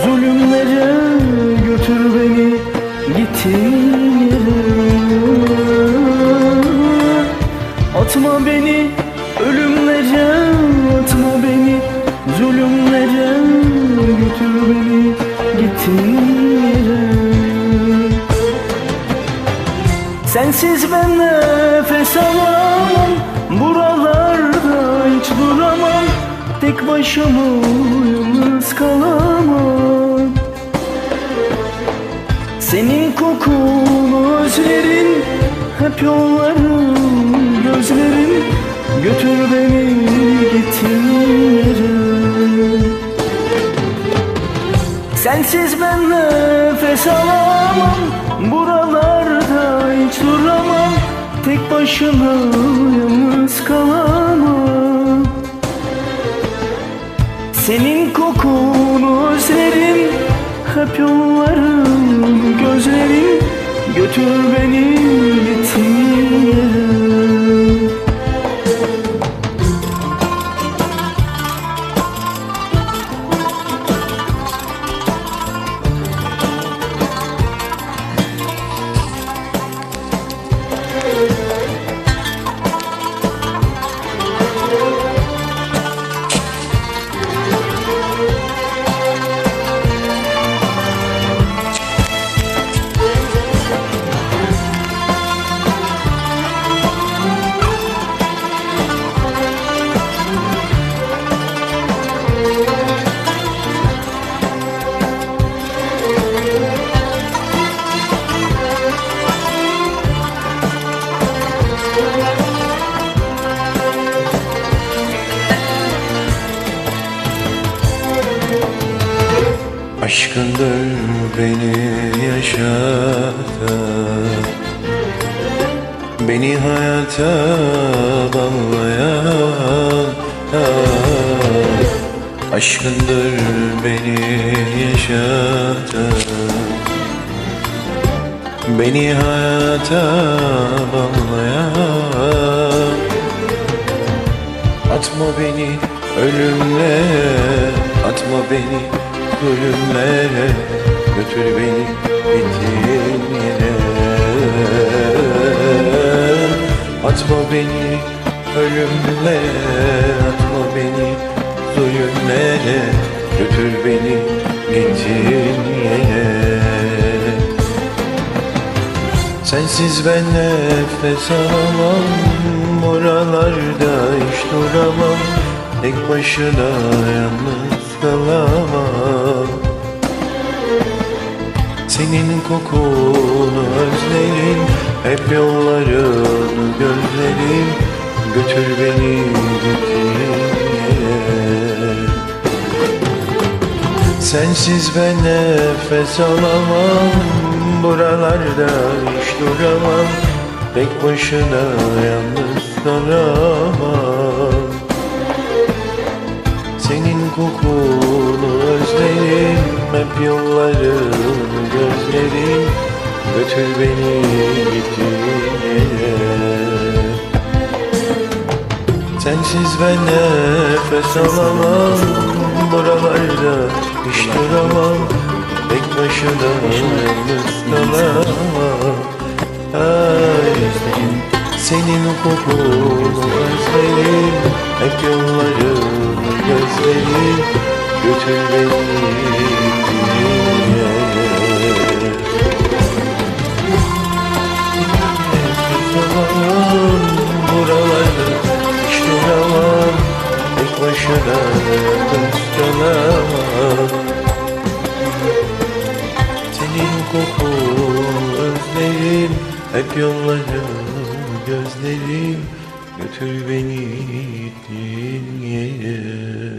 zulümlere Götür beni gittiğin Atma beni ölümlere Atma beni. Zulümlere Götür beni gittiğin Sensiz ben nefes alamam Buralarda hiç duramam. Tek başıma yalnız kalamam. Senin kokunu özlerim Hep yollarım gözlerim Götür beni gittiğin yere. Sensiz ben nefes alamam Buralarda hiç duramam. Tek başıma yalnız kalamam. Senin özlerim Hep yollarım gözlerim Götür beni Aşkındır beni yaşatan. Beni hayata bağlayan. Aşkındır beni yaşatan. Beni hayata bağlayan. Atma beni ölümlere Atma beni ölümlere Götür beni gittiğin yere. Atma beni ölümlere Atma beni zulümlere Götür beni gittiğin yere. Sensiz ben nefes alamam Oralarda hiç duramam. Tek başına yalnız kalamam Senin kokunu özlerim. Hep yollarını gözlerim. Götür beni gittiğin Sensiz ben nefes alamam. Buralarda hiç duramam. Tek başına yalnız kalamam. Senin kokunu özlerim Hep yollarını gözlerim Götür beni gittiğin Sensiz ben nefes alamam Buralarda hiç duramam. Tek başına yalnız kalamam. Ay, senin kokunu özlerim. Hep yollarını gözlerim Götür beni Hep yollarım gözlerim Götür beni gittiğin yere